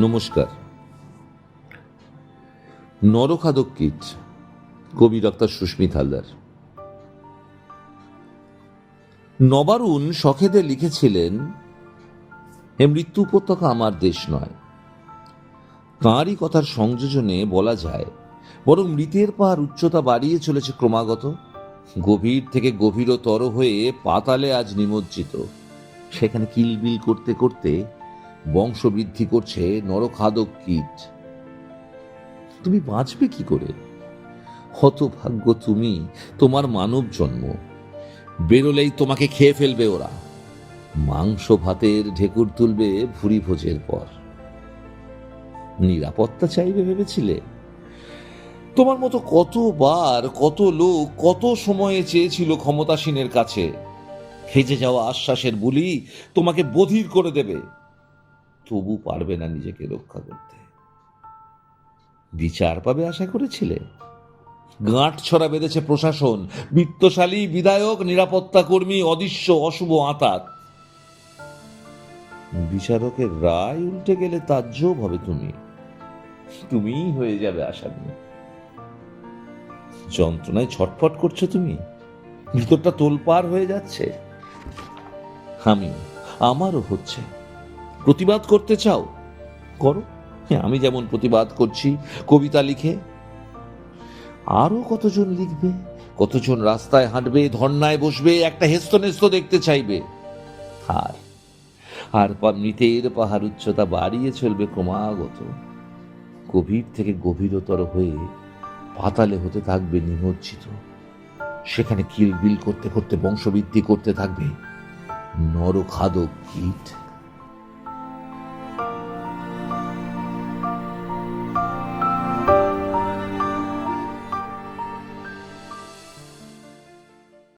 নমস্কার। নরখাদক কীট কবি ডাক্তার সুস্মিত হালদার। নবারুণ সখেদে লিখেছিলেন হে মৃত্যু উপত্যকা আমার দেশ নয়। তাঁরই কথার সংযোজনে বলা যায়, বরং মৃতের পাহাড় উচ্চতা বাড়িয়ে চলেছে ক্রমাগত। গভীর থেকে গভীরতর হয়ে পাতালে আজ নিমজ্জিত। সেখানে কিলবিল করতে করতে বংশবৃদ্ধি করছে নরখাদক কীট। তুমি বাঁচবে কি করে? হতভাগ্য তুমি, তোমার মানব জন্ম। বেরোলেই তোমাকে খেয়ে ফেলবে ওরা। মাংস ভাতের ঢেকুর তুলবে ভুরি ভোজের পর। নিরাপত্তা চাইবে ভেবেছিলে? তোমার মতো কতবার, কত লোক, কত সময়ে চেয়েছিল ক্ষমতাসীনের কাছে। হেজে যাওয়া আশ্বাসের বুলি তোমাকে বধির করে দেবে। তবু পারবে না নিজেকে রক্ষা করতে। বিচার পাবে আশা করেছিলে? গাঁট ছড়া বেঁধেছে প্রশাসন, বিত্তশালী, বিধায়ক, নিরাপত্তা কর্মী, অদৃশ্য, অশুভ আতাত। বিচারকের রায় উল্টে গেলে তাজ্জব হবে তুমি। তুমিই হয়ে যাবে আসামি। যন্ত্রণায় ছটফট করছ তুমি? ভিতরটা তোলপার হয়ে যাচ্ছে। আমি, আমারও হচ্ছে। প্রতিবাদ করতে চাও? করো। আমি যেমন প্রতিবাদ করছি, কবিতা লিখে। আরও কতজন লিখবে? কতজন রাস্তায় হাঁটবে, ধর্নায় বসবে, একটা হেস্তনেস্ত দেখতে চাইবে? আর আর মৃতের পাহাড় উচ্চতা বাড়িয়ে চলবে ক্রমাগত। গভীর থেকে গভীরতর হয়ে পাতালে হতে থাকবে নিমজ্জিত। সেখানে কিলবিল করতে করতে বংশবৃদ্ধি করতে থাকবে নরখাদক কীট।